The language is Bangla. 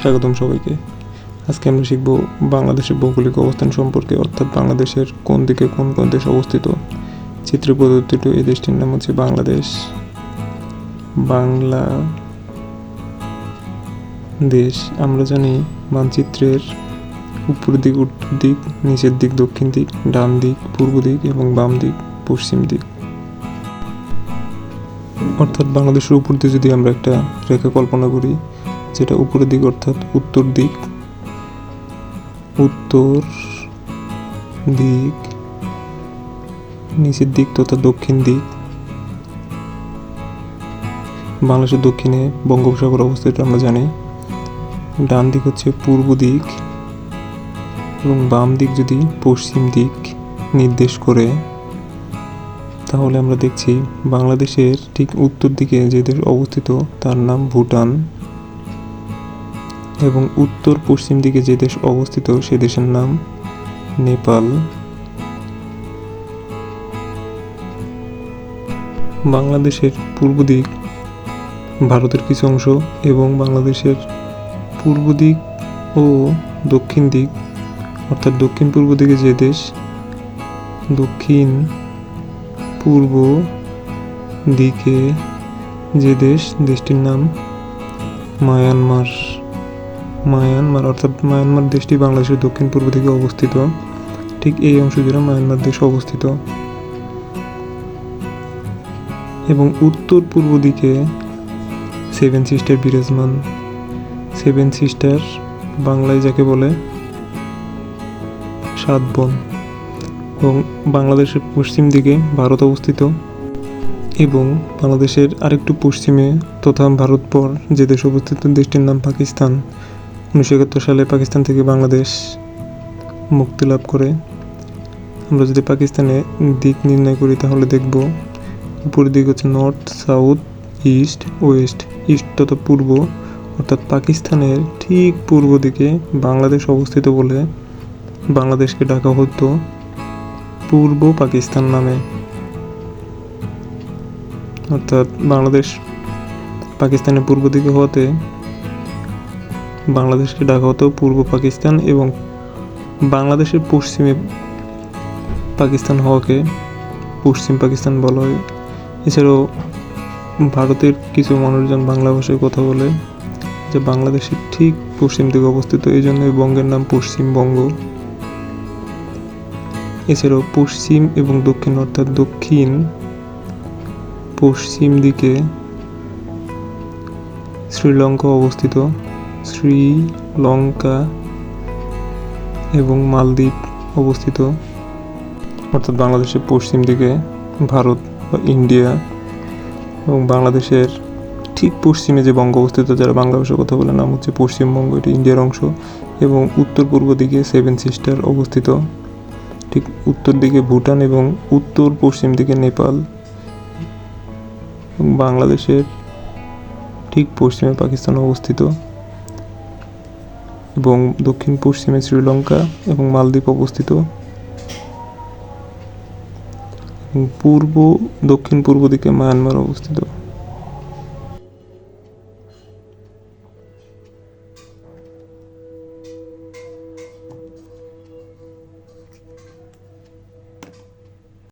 স্বাগতম সবাইকে। আজকে আমরা শিখব বাংলাদেশের ভৌগোলিক অবস্থান সম্পর্কে, অর্থাৎ বাংলাদেশের কোন দিকে কোন কোন দেশ অবস্থিত। চিত্র প্রদত্তিত এই দেশটির নাম হচ্ছে বাংলাদেশ। বাংলা দেশ আমরা জানি মানচিত্রের উপর দিক উত্তর দিক, নিচের দিক, দক্ষিণ দিক, ডান দিক, পূর্ব দিক এবং বাম দিক, পশ্চিম দিক। অর্থাৎ বাংলাদেশের উপর দিয়ে যদি আমরা একটা রেখা কল্পনা করি যেটা উপরের দিক অর্থাৎ উত্তর দিক। উত্তর দিক, নিচের দিক তথা দক্ষিণ দিক। বাংলাদেশের দক্ষিণে বঙ্গোপসাগর অবস্থিত আমরা জানি। ডান দিক হচ্ছে পূর্ব দিক এবং বাম দিক যদি পশ্চিম দিক নির্দেশ করে, তাহলে আমরা দেখছি বাংলাদেশের ঠিক উত্তর দিকে যে দেশ অবস্থিত, তার নাম ভুটান। এবং উত্তর পশ্চিম দিকে যে দেশ অবস্থিত, সে দেশের নাম নেপাল। বাংলাদেশের পূর্ব দিক ভারতের কিছু অংশ এবং বাংলাদেশের পূর্ব দিক ও দক্ষিণ দিক, অর্থাৎ দক্ষিণ পূর্ব দিকে যে দেশ দক্ষিণ পূর্ব দিকে যে দেশ, দেশটির নাম মায়ানমার। মায়ানমার, অর্থাৎ মায়ানমার দেশটি বাংলাদেশের দক্ষিণ পূর্ব দিকে অবস্থিত। ঠিক এই অংশ জুড়ে মায়ানমার দেশ অবস্থিত। এবং উত্তর পূর্ব দিকে সেভেন সিস্টার বিরাজমান। সেভেন সিস্টার বাংলায় যাকে বলে সাত বন। এবং বাংলাদেশের পশ্চিম দিকে ভারত অবস্থিত। এবং বাংলাদেশের আরেকটু পশ্চিমে তথা ভারতপর যে দেশ অবস্থিত, দেশটির নাম পাকিস্তান। উনিশশো একাত্তর সালে পাকিস্তান থেকে বাংলাদেশ মুক্তি লাভ করে, আমরা যদি পাকিস্তানে দিক নির্ণয় করি তাহলে দেখব উপরের দিক হচ্ছে north south east west east তথা পূর্ব, অর্থাৎ পাকিস্তানের ঠিক পূর্ব দিকে বাংলাদেশ অবস্থিত বলে বাংলাদেশকে ডাকা হতো পূর্ব পাকিস্তান নামে। অর্থাৎ বাংলাদেশ পাকিস্তানের পূর্ব দিকে হওয়াতে বাংলাদেশকে ডাকা হতো পূর্ব পাকিস্তান এবং বাংলাদেশের পশ্চিমে পাকিস্তান হওয়াকে পশ্চিম পাকিস্তান বলা হয়। এছাড়াও ভারতের কিছু মানুষজন বাংলা ভাষায় কথা বলে যে বাংলাদেশের ঠিক পশ্চিম দিকে অবস্থিত, এই জন্য এই বঙ্গের নাম পশ্চিমবঙ্গ। এছাড়াও পশ্চিম এবং দক্ষিণ অর্থাৎ দক্ষিণ পশ্চিম দিকে শ্রীলঙ্কা অবস্থিত। শ্রীলঙ্কা এবং মালদ্বীপ অবস্থিত, অর্থাৎ বাংলাদেশের পশ্চিম দিকে ভারত বা ইন্ডিয়া এবং বাংলাদেশের ঠিক পশ্চিমে যে বঙ্গ অবস্থিত, যারা বাংলা ভাষায় কথা বলে, নাম হচ্ছে পশ্চিমবঙ্গ, এটি ইন্ডিয়ার অংশ এবং উত্তর পূর্ব দিকে সেভেন সিস্টার অবস্থিত। ঠিক উত্তর দিকে ভুটান এবং উত্তর পশ্চিম দিকে নেপাল। বাংলাদেশের ঠিক পশ্চিমে পাকিস্তান অবস্থিত। এবং দক্ষিণ পশ্চিমে শ্রীলঙ্কা এবং মালদ্বীপ অবস্থিত। পূর্ব দক্ষিণ পূর্ব দিকে মায়ানমার অবস্থিত।